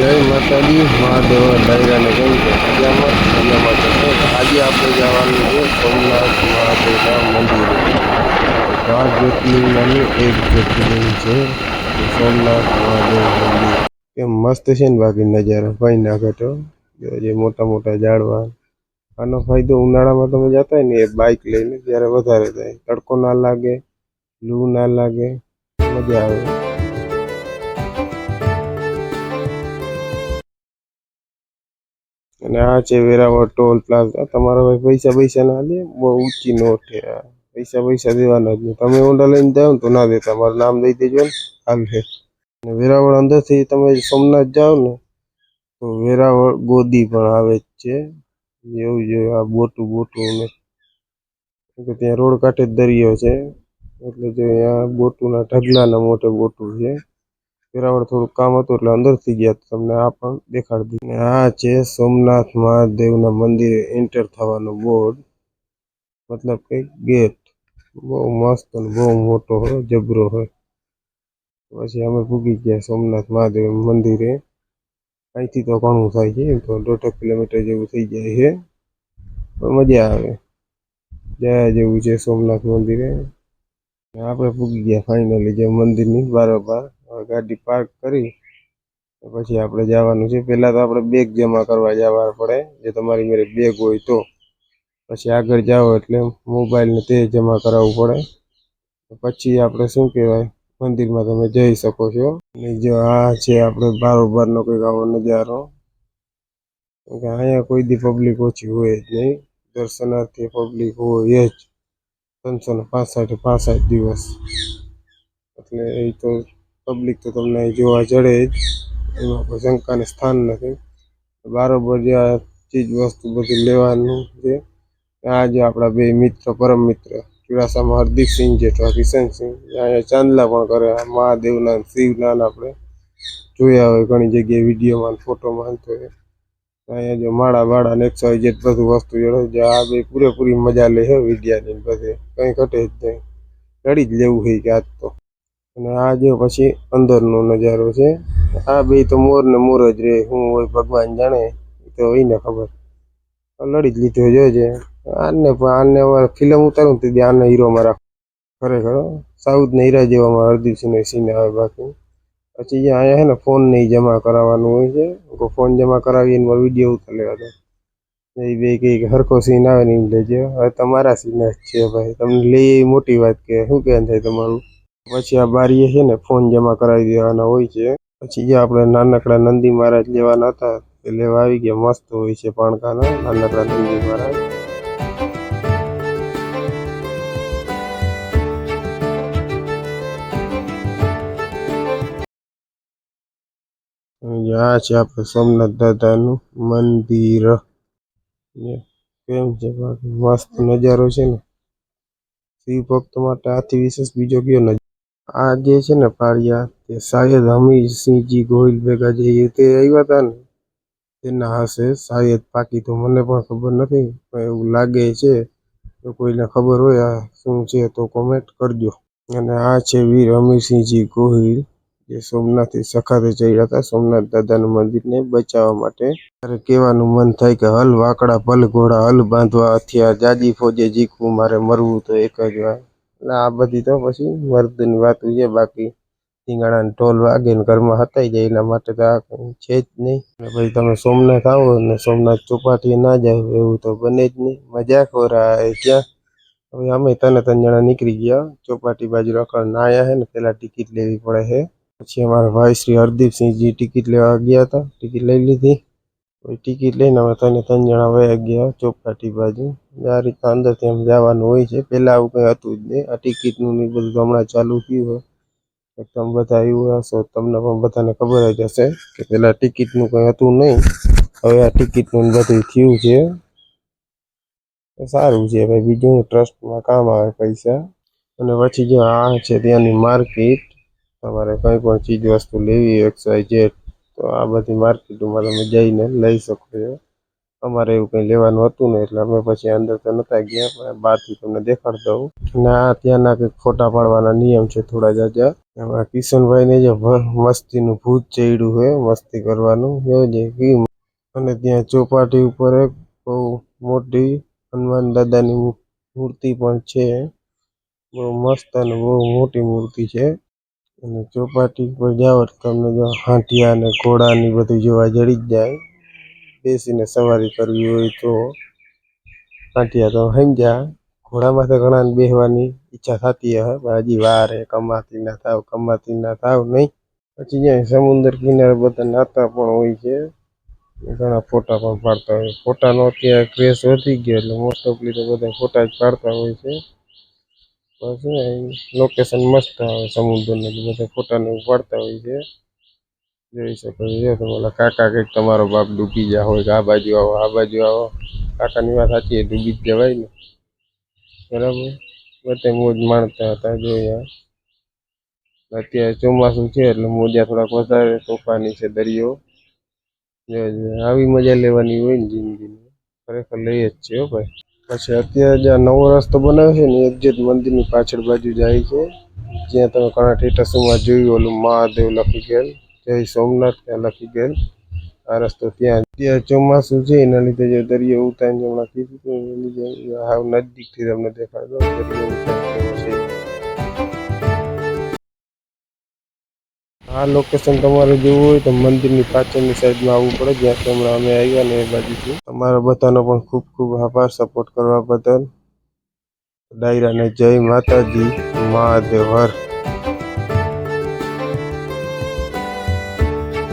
જય માતાજી મહાદેવ ડાયરાને કહ્યું કે. આજે આપણે જવાનું છે સોમનાથ મહાદેવના મંદિરે. ચાર જ્યોતિર્લિંગમાંની એક જ્યોતિર્લિંગ છે સોમનાથ મહાદેવ મંદિર. કેમ મસ્ત છે ને બાકી નજારો? ભાઈ નાખે તો જે મોટા મોટા ઝાડવા. આનો ફાયદો ઉનાળામાં તમે જતા ને, એ બાઇક લઈને ત્યારે વધારે થાય. તડકો ના લાગે, લૂ ના લાગે. મજા આવે. અને આ છે વેરાવળ ટોલ પ્લાઝા. તમારા પૈસા પૈસા ના લે બહુ ઊંચી નોટ છે પૈસા પૈસા દેવાના જ નહીં. તમે ઊંડા લઈને જાઓ તો ના દેતા. મારું નામ દઈ દેજો ને, હાલ છે. અને વેરાવળ અંદરથી તમે સોમનાથ જાઓ ને, તો વેરાવળ ગોદી પણ આવે જ છે. એવું જોયું આ બોટું બોટું ને. ત્યાં રોડ કાંઠે જ દરિયો છે. એટલે જો અહીંયા બોટુના ઢગલાના મોટે બોટું છે. વેરાવળ થોડું કામ હતું એટલે અંદર થઈ ગયા તમને આ પણ દેખાડી દીધું અને આ છે સોમનાથ મહાદેવના મંદિરે એન્ટર થવાનો બોર્ડ. મતલબ કે ગેટ. બહુ મસ્ત અને બહુ મોટો હોય જબરો હોય પછી અમે પૂગી ગયા સોમનાથ મહાદેવ મંદિરે. અહીંથી તો ઘણું થાય છે તો દોઢ કિલોમીટર જેવું થઈ જાય છે. પણ મજા આવે. જયા જેવું છે સોમનાથ મંદિરે. આપણે પૂગી ગયા ફાઇનલી જે મંદિરની, બારોબાર. ગાડી પાર્ક કરી પછી આપણે જવાનું છે. પહેલાં તો આપણે બેગ જમા કરવા જવા પડે. જે તમારી મેરે બેગ હોય તો. પછી આગળ જાઓ એટલે મોબાઈલને તે જમા કરાવવું પડે. પછી આપણે શું કહેવાય? મંદિરમાં તમે જઈ શકો છો. અને જો આ છે આપણે બારોબારનો કંઈક આવો નજારો. કે અહીંયા કોઈ દી પબ્લિક ઓછી હોય જ નહીં. દર્શનાર્થી પબ્લિક હોય જ. ત્રણસો ને પાસઠ પાસઠ દિવસ. એટલે એ તો પબ્લિક તો તમને અહીં જોવા જડે જ. એમાં શંકાને સ્થાન નથી. બારોબર જે ચીજ વસ્તુ બધી લેવાનું છે. આ જે આપણા બે મિત્ર, પરમ મિત્ર, ચુડાસામાં હરદીપસિંહ જેઠવા કિશનસિંહ અહીંયા ચાંદલા પણ કરે. મહાદેવના શિવના આપણે જોયા હોય ઘણી જગ્યાએ વિડીયોમાં ફોટોમાં તો અહીંયા જો માળા બાળા ને એકસો જે બધું વસ્તુ જોડે જે આ બે પૂરેપૂરી મજા લે છે વિડીયાની બધે. કંઈ ઘટે જ નહીં. લડી જ લેવું હોય કે આજ તો. અને આ જો પછી અંદરનો નજારો છે. આ બે તો મોર ને મોર જ રહે શું હોય ભગવાન જાણે તો હોય ને ખબર લડી જ લીધો જોજે આને પણ આને ફિલ્મ ઉતારું ને તેથી આને હીરોમાં રાખ. ખરેખર સાઉથ સાઉથના હીરા જેવામાં હરદીપસિંહનો સીન આવે બાકી. પછી જે અહીંયા છે ને ફોન નહીં જમા કરાવવાનું હોય છે. ફોન જમા કરાવીને મારો વીડિયો ઉતાર લેવાનો એ બે કંઈક હરખો સીન આવે ને એમ લેજો. હવે તમારા સીન જ છે ભાઈ. તમને લઈ એ મોટી વાત કે શું કહેવાય થાય તમારું? પછી આ બારીએ છે ને ફોન જમા કરાવી દેવાના હોય છે. પછી જે આપણે નાનકડા નંદી મહારાજ લેવાના હતા. એ લેવા આવી ગયા. મસ્ત હોય છે પાણકાના. નાનકડા નંદી મહારાજ. આ છે આપણે સોમનાથ દાદાનું મંદિર. કેમ છે મસ્ત નજારો છે ને. શિવ ભક્ત માટે આથી વિશેષ બીજો કયો નજારો. આ જે છે ને પાળિયા, તે શાયદ હમીરસિંહજી ગોહિલ ભેગા જે તે આવ્યા હતા ને, તેના હશે શાયદ બાકી તો મને પણ ખબર નથી, પણ એવું લાગે છે, જો કોઈને ખબર હોય આ શું છે તો કોમેન્ટ કરજો. અને આ છે વીર હમીરસિંહજી ગોહિલ, જે સોમનાથથી સખાતે ચડ્યા હતા સોમનાથ દાદાના મંદિરને બચાવવા માટે. ત્યારે કહેવાનું મન થાય કે હલ વાકડા, પલ ઘોડા, હલ બાંધવા, હથિયાર, જાજી ફોજે જીખવું મારે મરવું તો એક જ વાર. આ બધી તો પછી મર્દની વાત છે બાકી ધીંગાણા ઢોલ વાગે ને ઘરમાં હતાઈ જાય, એના માટે તો આ કંઈ છે જ નહીં. પછી તમે સોમનાથ આવો ને સોમનાથ ચોપાટીએ ના જાઓ એવું તો બને જ નહીં. રહા હે ક્યાં હવે અમે તને ત્રણ જણા નીકળી ગયા. ચોપાટી બાજુ રખડ ના આવ્યા હે ને, પેલા ટિકિટ લેવી પડે છે પછી અમારા ભાઈ શ્રી હરદીપસિંહજી ટિકિટ લેવા ગયા હતા. ટિકિટ લઈ લીધી. ટિકિટ લઈને અમે ત્રણે ત્રણ જણા વયા ગયા ચોપાટી બાજુ. આ રીતના અંદરથી આમ જવાનું હોય છે. પહેલાં આવું કંઈ હતું જ નહીં. આ ટિકિટનું ને બધું હમણાં ચાલુ થયું હોય. તમે બધા આવ્યું હશો તમને પણ બધાને ખબર જ હશે કે પહેલાં ટિકિટનું કંઈ હતું નહીં. હવે આ ટિકિટનું બધું થયું છે. સારું છે ભાઈ. બીજું ટ્રસ્ટમાં કામ આવે પૈસા. અને પછી જો આ છે ત્યાંની માર્કેટ. તમારે કંઈ પણ ચીજ વસ્તુ લેવી એક્સ વાય ઝેડ તો આ બધી માર્કેટમાં તમે જઈને લઈ શકો છો. અમારે એવું કંઈ લેવાનું હતું ને એટલે અમે પછી અંદર તો નતા ગયા, પણ બહારથી તમને દેખાડ દઉં. આ ત્યાંના કંઈક ફોટા પાડવાના નિયમ છે થોડા જાજા. એમાં કિશનભાઈને જે મસ્તીનું ભૂત ચડ્યું છે, મસ્તી કરવાનું. જોઈએ અને ત્યાં ચોપાટી ઉપર એક બહુ મોટી હનુમાન દાદાની મૂર્તિ પણ છે. બહુ મસ્ત અને બહુ મોટી મૂર્તિ છે. અને ચોપાટી પર જાઓ તો તમને જો હાંટિયા ને ઘોડા ને બધું જોવા જડી જ જાય. બેસીને સવારી કરવી હોય તો હાંટિયા તો સમજ્યા ઘોડામાં તો ઘણા બેસવાની ઈચ્છા થતી પણ હજી વાર હે કમાતી ના થાવ, કમાતી ના થાવ નહીં. પછી જ્યાં સમુદ્ર કિનારે બધા નાતા પણ હોય છે ઘણા ફોટા પણ પાડતા હોય. ફોટાનો અત્યારે ક્રેઝ વધી ગયો એટલે મોસ્ટ ઓફલી તો બધા ફોટા જ પાડતા હોય છે. બસ લોકેશન મસ્ત આવે સમુદ્રને બધા ફોટાને ઉપાડતા હોય છે. જોઈ શકો છો તો ઓલા કાકા કંઈક તમારો બાપ ડૂબી ગયા હોય કે આ બાજુ આવો આ બાજુ આવો. કાકાની વાત સાચી છે, ડૂબી જ જવાય ને. બરાબર? બધા મોજ માણતા હતા જોયા અત્યારે ચોમાસું છે એટલે મોજા થોડાક વધારે તોફાની છે દરિયો. આવી મજા લેવાની હોય ને જિંદગીની. ખરેખર લઈએ જ છે હો ભાઈ. પછી અત્યારે જે નવો રસ્તો બનાવ્યો છે ને, એ એક્ઝેક્ટ મંદિરની પાછળ બાજુ જાય છે. જ્યાં તમે ઘણા સ્ટેટસોમાં જોયું ઓલું મહાદેવ લખી ગયેલ, જય સોમનાથ ત્યાં લખી ગયેલ. આ રસ્તો ત્યાં અત્યારે ચોમાસું છે, એના લીધે જે દરિયો ઉતાર હમણાં કીધું હતું, એની લીધે હાવ નજદીકથી તમને દેખાડો દરિયો ઉતાર છે. આ લોકેશન તમારે જોવું હોય તો મંદિરની પાછળની સાઈડમાં આવવું પડે જ્યાંથી હમણાં અમે આવ્યા ને એ બાજુથી. તમારા બધાનો પણ ખૂબ ખૂબ આભાર સપોર્ટ કરવા બદલ. ડાયરાને જય માતાજી મહાદેવ હર